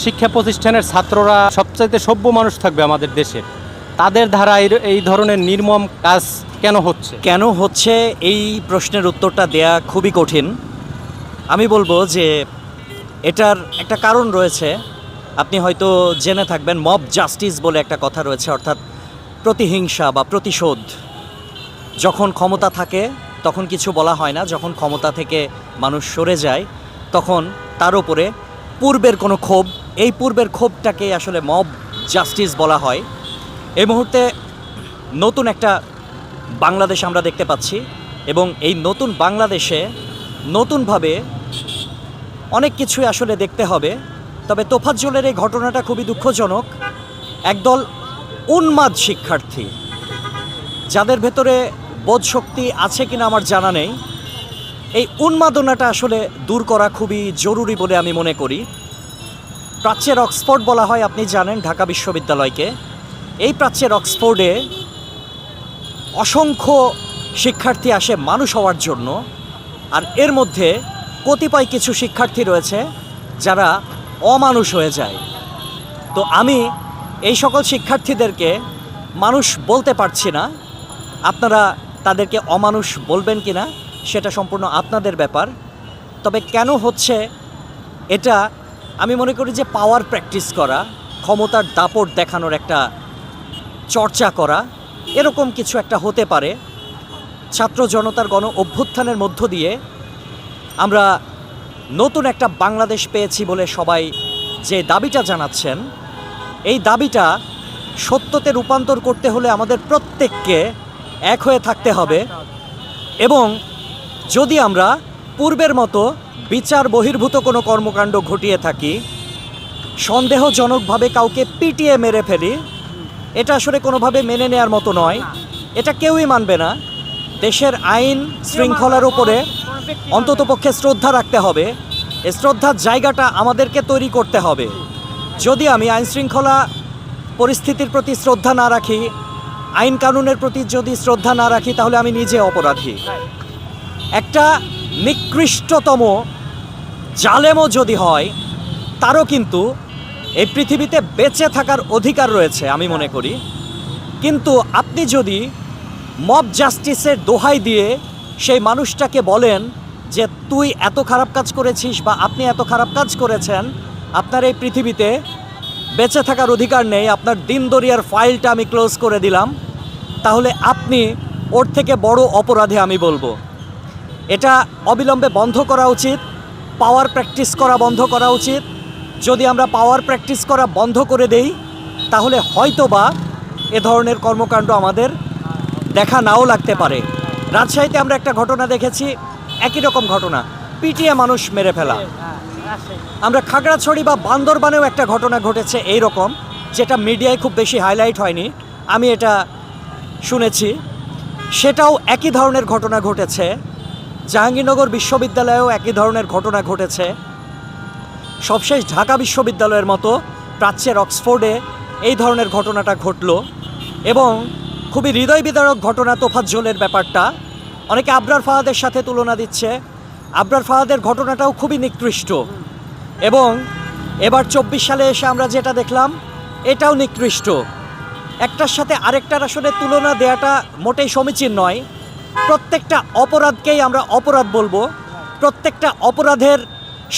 শিক্ষা প্রতিষ্ঠানের ছাত্ররা সবচাইতে সভ্য মানুষ থাকবে আমাদের দেশে। তাদের ধারা এই- ধরনের নির্মম কাজ কেন হচ্ছে? কেন হচ্ছে এই প্রশ্নের উত্তরটা দেয়া খুবই কঠিন। আমি বলব যে এটার একটা কারণ রয়েছে। আপনি হয়তো জেনে থাকবেন মব জাস্টিস বলে একটা কথা রয়েছে, অর্থাৎ প্রতিহিংসা বা প্রতিশোধ। যখন ক্ষমতা থাকে, তখন কিছু বলা হয় না। যখন ক্ষমতা থেকে মানুষ সরে যায়, তখন তার উপরে পূর্বের কোনো ক্ষোভ এই পূর্বের ক্ষোভটাকে আসলে মব জাস্টিস বলা হয়। এই মুহূর্তে নতুন একটা বাংলাদেশ আমরা দেখতে পাচ্ছি এবং এই নতুন বাংলাদেশে নতুনভাবে অনেক কিছুই আসলে দেখতে হবে। তবে তোফাজ্জলের এই ঘটনাটা খুবই দুঃখজনক। একদল উন্মাদ শিক্ষার্থী, যাদের ভেতরে বোধ শক্তি আছে কিনা আমার জানা নেই। এই উন্মাদনাটা আসলে দূর করা খুবই জরুরি বলে আমি মনে করি। প্রাচ্যের অক্সফোর্ড বলা হয়, আপনি জানেন, ঢাকা বিশ্ববিদ্যালয়কে। এই প্রাচ্যের অক্সফোর্ডে অসংখ্য শিক্ষার্থী আসে মানুষ হওয়ার জন্য, আর এর মধ্যে কতিপয় কিছু শিক্ষার্থী রয়েছে যারা অমানুষ হয়ে যায়। তো আমি এই সকল শিক্ষার্থীদেরকে মানুষ বলতে পারছি না। আপনারা তাদেরকে অমানুষ বলবেন কি না সেটা সম্পূর্ণ আপনাদের ব্যাপার। তবে কেন হচ্ছে এটা আমি মনে করি যে পাওয়ার প্র্যাকটিস করা, ক্ষমতার দাপট দেখানোর একটা চর্চা করা, এরকম কিছু একটা হতে পারে। ছাত্র জনতার গণ অভ্যুত্থানের মধ্য দিয়ে আমরা নতুন একটা বাংলাদেশ পেয়েছি বলে সবাই যে দাবিটা জানাচ্ছেন, এই দাবিটা সত্যতে রূপান্তর করতে হলে আমাদের প্রত্যেককে এক হয়ে থাকতে হবে। এবং যদি আমরা পূর্বের মতো বিচার বহির্ভূত কোনো কর্মকাণ্ড ঘটিয়ে থাকি, সন্দেহজনকভাবে কাউকে পিটিয়ে মেরে ফেলি, এটা আসলে কোনোভাবে মেনে নেওয়ার মতো নয়। এটা কেউই মানবে না। দেশের আইন শৃঙ্খলার উপরে অন্ততপক্ষে শ্রদ্ধা রাখতে হবে। শ্রদ্ধার জায়গাটা আমাদেরকে তৈরি করতে হবে। যদি আমি আইন শৃঙ্খলা পরিস্থিতির প্রতি শ্রদ্ধা না রাখি, আইন কানুনের প্রতি যদি শ্রদ্ধা না রাখি, তাহলে আমি নিজে অপরাধী। একটা নিকৃষ্টতম জালেমও যদি হয়, তারও কিন্তু এই পৃথিবীতে বেঁচে থাকার অধিকার রয়েছে, আমি মনে করি। কিন্তু আপনি যদি মব জাস্টিসের দোহাই দিয়ে সেই মানুষটাকে বলেন যে, তুই এত খারাপ কাজ করেছিস বা আপনি এত খারাপ কাজ করেছেন, আপনার এই পৃথিবীতে বেঁচে থাকার অধিকার নেই, আপনার দিন দরিয়ার ফাইলটা আমি ক্লোজ করে দিলাম, তাহলে আপনি ওর থেকে বড় অপরাধে আমি বলব। এটা অবিলম্বে বন্ধ করা উচিত পাওয়ার প্র্যাকটিস করা বন্ধ করা উচিত। যদি আমরা পাওয়ার প্র্যাকটিস করা বন্ধ করে দেই, তাহলে হয়তোবা এ ধরনের কর্মকাণ্ড আমাদের দেখা নাও লাগতে পারে। রাজশাহীতে আমরা একটা ঘটনা দেখেছি, একই রকম ঘটনা। পিটিয়ে মানুষ মেরে ফেলা। আমরা খাগড়াছড়ি বা বান্দরবানেও একটা ঘটনা ঘটেছে এই রকম যেটা মিডিয়ায় খুব বেশি হাইলাইট হয়নি। আমি এটা শুনেছি। সেটাও একই ধরনের ঘটনা ঘটেছে। জাহাঙ্গীরনগর বিশ্ববিদ্যালয়েও একই ধরনের ঘটনা ঘটেছে। সবশেষ ঢাকা বিশ্ববিদ্যালয়ের মতো প্রাচ্যের অক্সফোর্ডে এই ধরনের ঘটনাটা ঘটলো এবং খুবই হৃদয় বিদারক ঘটনা তোফাজ্জলের ব্যাপারটা। অনেকে আবরার ফাহাদের সাথে তুলনা দিচ্ছে। আবরার ফাহাদের ঘটনাটাও খুবই নিকৃষ্ট এবং এবার চব্বিশ সালে এসে আমরা যেটা দেখলাম, এটাও নিকৃষ্ট। একটার সাথে আরেকটার আসলে তুলনা দেওয়াটা মোটেই সমীচীন নয়। প্রত্যেকটা অপরাধকেই আমরা অপরাধ বলব। প্রত্যেকটা অপরাধের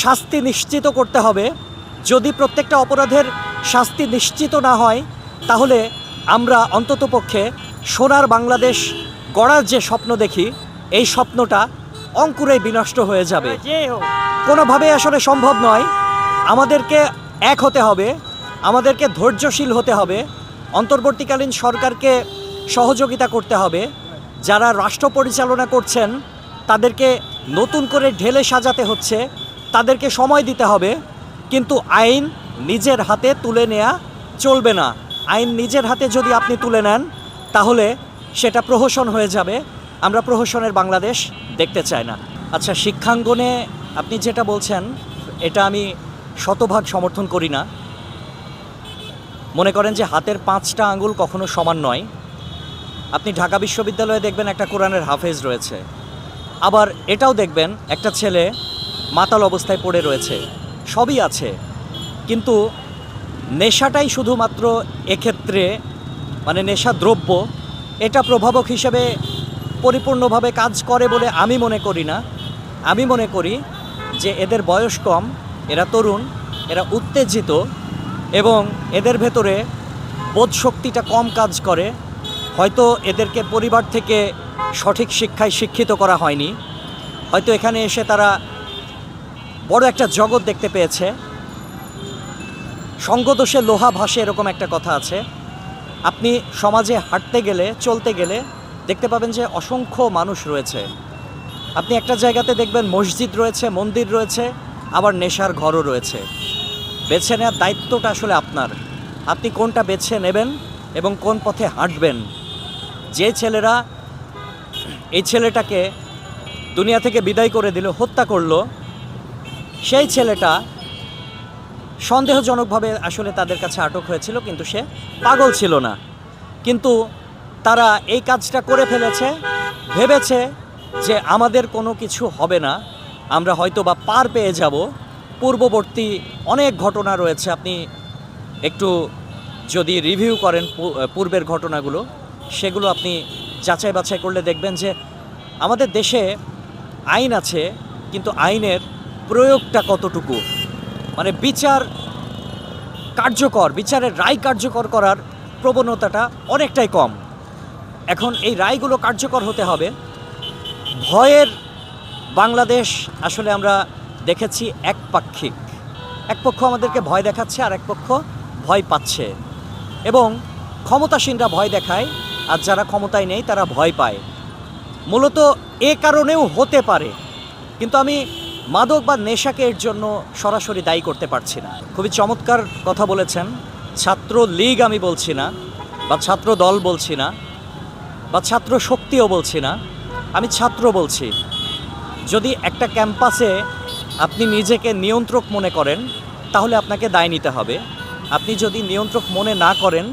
শাস্তি নিশ্চিত করতে হবে। যদি প্রত্যেকটা অপরাধের শাস্তি নিশ্চিত না হয় তাহলে আমরা অন্ততপক্ষে সোনার বাংলাদেশ গড়ার যে স্বপ্ন দেখি এই স্বপ্নটা অঙ্কুরেই বিনষ্ট হয়ে যাবে। কোনোভাবে আসলে সম্ভব নয়। আমাদেরকে এক হতে হবে আমাদেরকে ধৈর্যশীল হতে হবে অন্তর্বর্তীকালীন সরকারকে সহযোগিতা করতে হবে। যারা রাষ্ট্র পরিচালনা করছেন, তাদেরকে নতুন করে ঢেলে সাজাতে হচ্ছে, তাদেরকে সময় দিতে হবে, কিন্তু আইন নিজের হাতে তুলে নেওয়া চলবে না। আইন নিজের হাতে যদি আপনি তুলে নেন, তাহলে সেটা প্রহসন হয়ে যাবে। আমরা প্রহসনের বাংলাদেশ দেখতে চাই না। আচ্ছা শিক্ষাঙ্গনে আপনি যেটা বলছেন, এটা আমি শতভাগ সমর্থন করি না। মনে করেন যে হাতের পাঁচটা আঙ্গুল কখনো সমান নয়। আপনি ঢাকা বিশ্ববিদ্যালয়ে দেখবেন একটা কোরআনের হাফেজ রয়েছে। আবার এটাও দেখবেন একটা ছেলে মাতাল অবস্থায় পড়ে রয়েছে। সবই আছে। কিন্তু নেশাটাই শুধুমাত্র এক্ষেত্রে মানে নেশা দ্রব্য এটা প্রভাবক হিসেবে পরিপূর্ণভাবে কাজ করে বলে আমি মনে করি না। আমি মনে করি যে এদের বয়স কম, এরা তরুণ, এরা উত্তেজিত এবং এদের ভেতরে বোধশক্তিটা কম কাজ করে। হয়তো এদেরকে পরিবার থেকে সঠিক শিক্ষায় শিক্ষিত করা হয়নি। হয়তো এখানে এসে তারা বড় একটা জগৎ দেখতে পেয়েছে। সঙ্গদোষে লোহা ভাসে এরকম একটা কথা আছে। আপনি সমাজে হাঁটতে গেলে, চলতে গেলে দেখতে পাবেন যে অসংখ্য মানুষ রয়েছে। আপনি একটা জায়গাতে দেখবেন মসজিদ রয়েছে, মন্দির রয়েছে, আবার নেশার ঘরও রয়েছে। বেছে নেওয়ার দায়িত্বটা আসলে আপনার। আপনি কোনটা বেছে নেবেন এবং কোন পথে হাঁটবেন যে ছেলেরা এই ছেলেটাকে দুনিয়া থেকে বিদায় করে দিল, হত্যা করল, সেই ছেলেটা সন্দেহজনকভাবে আসলে তাদের কাছে আটক হয়েছিল, কিন্তু সে পাগল ছিল না। কিন্তু তারা এই কাজটা করে ফেলেছে, ভেবেছে যে আমাদের কোনো কিছু হবে না, আমরা হয়তো বা পার পেয়ে যাব। পূর্ববর্তী অনেক ঘটনা রয়েছে, আপনি একটু যদি রিভিউ করেন পূর্বের ঘটনাগুলো। সেগুলো আপনি যাচাই বাছাই করলে দেখবেন যে আমাদের দেশে আইন আছে, কিন্তু আইনের প্রয়োগটা কতটুকু? মানে বিচার কার্যকর, বিচারের রায় কার্যকর করার প্রবণতাটা অনেকটাই কম। এখন এই রায়গুলো কার্যকর হতে হবে। ভয়ের বাংলাদেশ আসলে আমরা দেখেছি একপাক্ষিক। এক পক্ষ আমাদেরকে ভয় দেখাচ্ছে আর এক পক্ষ ভয় পাচ্ছে। এবং ক্ষমতাসীনরা ভয় দেখায় আর যারা ক্ষমতায় নেই, তারা ভয় পায়। মূলত এ কারণেও হতে পারে, কিন্তু আমি মাদক বা নেশাকে এর জন্য সরাসরি দায়ী করতে পারছি না। খুবই চমৎকার কথা বলেছেন। ছাত্র লীগ আমি বলছি না, বা ছাত্র দল বলছি না, বা ছাত্র শক্তিও বলছি না, আমি ছাত্র বলছি। যদি একটা ক্যাম্পাসে আপনি নিজেকে নিয়ন্ত্রক মনে করেন, তাহলে আপনাকে দায় নিতে হবে। আপনি যদি নিয়ন্ত্রক মনে না করেন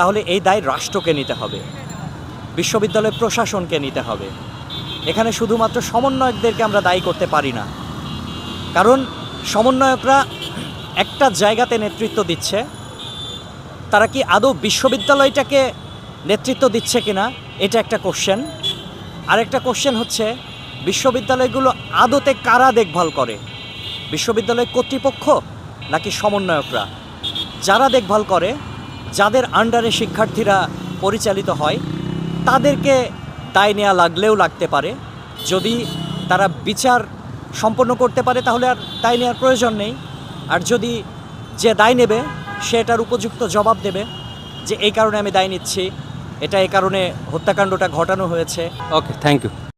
তাহলে এই দায় রাষ্ট্রকে নিতে হবে, বিশ্ববিদ্যালয় প্রশাসনকে নিতে হবে। এখানে শুধুমাত্র সমন্বয়কদেরকে আমরা দায়ী করতে পারি না। কারণ সমন্বয়করা একটা জায়গাতে নেতৃত্ব দিচ্ছে, তারা কি আদৌ বিশ্ববিদ্যালয়টাকে নেতৃত্ব দিচ্ছে কিনা, এটা একটা কোশ্চেন আরেকটা কোশ্চেন হচ্ছে, বিশ্ববিদ্যালয়গুলো আদতে কারা দেখভাল করে? বিশ্ববিদ্যালয় কর্তৃপক্ষ নাকি সমন্বয়করা? যারা দেখভাল করে যাদের আন্ডারে শিক্ষার্থীরা পরিচালিত হয়, তাদেরকে দায় নেওয়া লাগলেও লাগতে পারে। যদি তারা বিচার সম্পন্ন করতে পারে, তাহলে আর দায় নেওয়ার প্রয়োজন নেই। আর যদি যে দায় নেবে, সেটার উপযুক্ত জবাব দেবে, যে এই কারণে আমি দায় নিচ্ছি, এটা এই কারণে হত্যাকাণ্ডটা ঘটানো হয়েছে। Okay thank you